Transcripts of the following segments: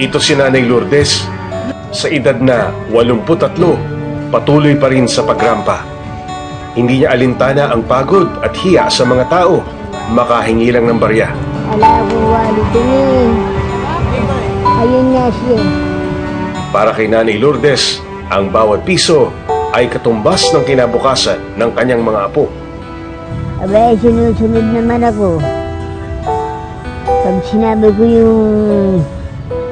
Ito si Nanay Lourdes. Sa edad na 83, patuloy pa rin sa pagrampa. Hindi niya alintana ang pagod at hiya sa mga tao. Makahingi lang ng barya. Ala ko walid din eh. Ayun nga siya. Para kay Nanay Lourdes, ang bawat piso ay katumbas ng kinabukasan ng kanyang mga apo. Abay, sinusunod naman ako. Pag sinabi ko yung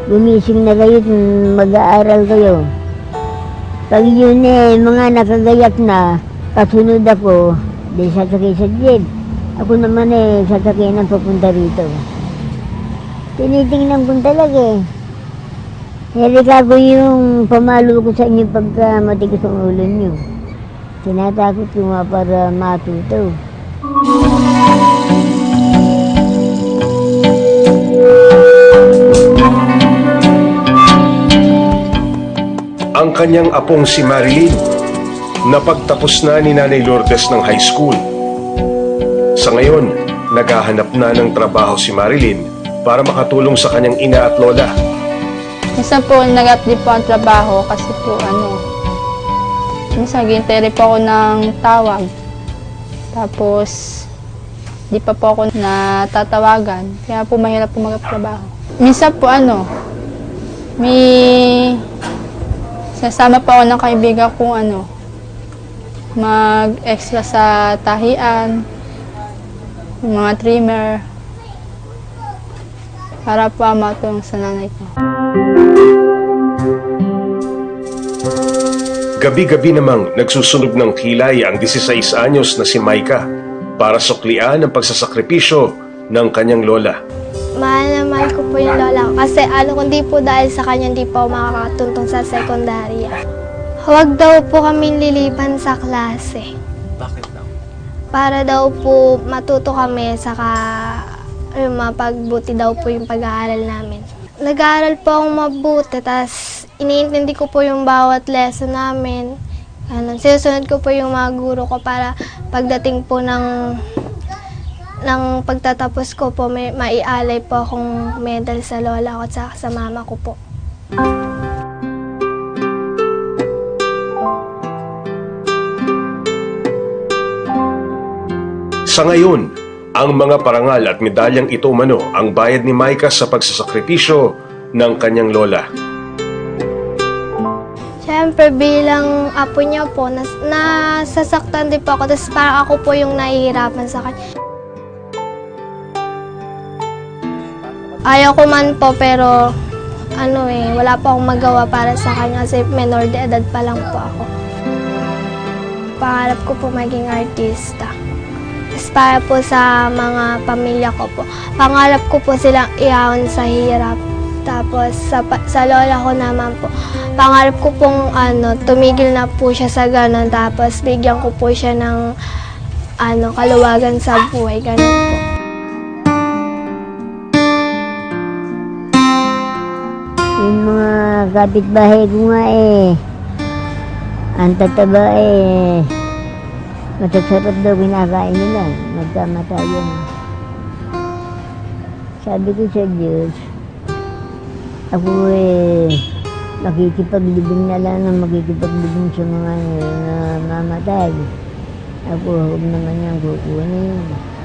gumising na kayo, mag-aaral kayo. Pag yun eh, mga nakagayak na, kasunod ako, di sasakay sa jeep. Ako naman eh, sasakay ng papunta rito. Tinitingnan ko talaga eh. Nilika ko yung pamalo ko sa inyo pagka matigas ang ulo nyo. Tinatakot ko nga para matuto. Ang kanyang apong si Marilyn, napagtapos na ni Nanay Lourdes ng high school. Sa ngayon, naghahanap na ng trabaho si Marilyn para makatulong sa kanyang ina at lola. Minsan po, nag-apply po ang trabaho kasi po ano, minsan ginintay rin po ako ng tawag. Tapos, di pa po ako natatawagan. Kaya po mahirap po magtrabaho. Minsan po ano, may sasama pa ako ng kaibigan kong ano, mag-extra sa tahian, mga trimmer, para po matulong sa nanay ko. Gabi-gabi namang nagsusunog ng kilay ang 16 anyos na si Maika para suklian ang pagsasakripisyo ng kanyang lola. Mahal mahal ko po yung lola ko. Kasi ano, kundi po dahil sa kanya, hindi po ako makakatuntong sa sekundarya. Huwag daw po kami lilipan sa klase. Bakit daw? Para daw po matuto kami, saka yung mapagbuti daw po yung pag-aaral namin. Nag-aaral po akong mabuti, tas iniintindi ko po yung bawat lesson namin. Ano, sinusunod ko po yung mga guro ko para pagdating po ng ng pagtatapos ko po, may maialay po akong medal sa lola ko at saka sa mama ko po. Sa ngayon, ang mga parangal at medalyang ito umano ang bayad ni Maika sa pagsasakripisyo ng kanyang lola. Siyempre, bilang apo niya po, nas, nasasaktan din po ako. Tapos parang ako po yung nahihirapan sa kanya. Ayaw ko man po, pero ano eh, wala pa akong magawa para sa kanya kasi menor de edad pa lang po ako. Pangarap ko po maging artista. Tapos para po sa mga pamilya ko po. Pangarap ko po silang iahon sa hirap. Tapos sa, sa lola ko naman po, pangarap ko pong ano, tumigil na po siya sa ganun. Tapos bigyan ko po siya ng ano, kaluwagan sa buhay. Ganun po. Yung mga kapitbahay ko nga eh, ang tataba eh, matasarap daw kinakain nila, nagkamatayan. Sabi ko sa Diyos, ako eh, makikipaglibing na lang ng makikipaglibing sa mga eh, namamatay. Ako, huwag naman niyang kukunin.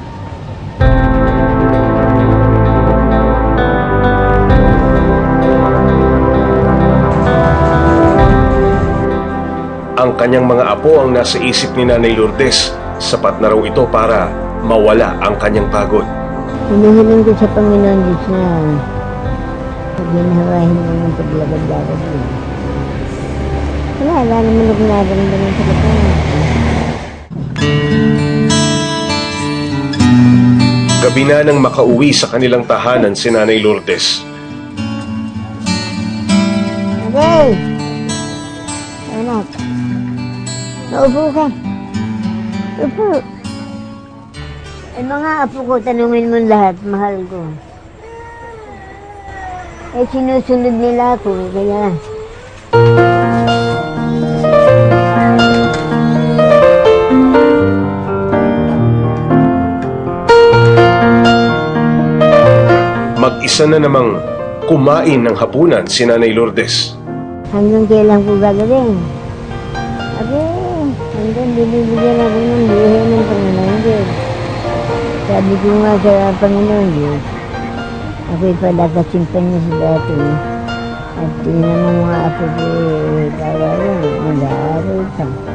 Ang kanyang mga apo ang nasa isip ni Nanay Lourdes. Sapat na raw ito para mawala ang kanyang pagod. Hinihiling ko sa Panginoon Diyos na ginhawahin mo ng paglagad-lagad ko. Wala, wala naman ako nararamdaman sa katawan. Gabi na nang makauwi sa kanilang tahanan si Nanay Lourdes. Okay. Naupo ka. Upo. Eh mga apo ko, tanungin mo lahat, mahal ko. Eh sinusunod nila ako, kaya... Mag-isa na namang kumain ng hapunan si Nanay Lourdes. Hanggang kailan po gagawin? Hanggang binibigyan ako ng buhay ng Panginoon Diyos. Sabi ko nga sa Panginoon Diyos, ako'y palakasimpan niya sa dati. At yun naman mga apo ko, eh, tawa lang, mag-aaral pa.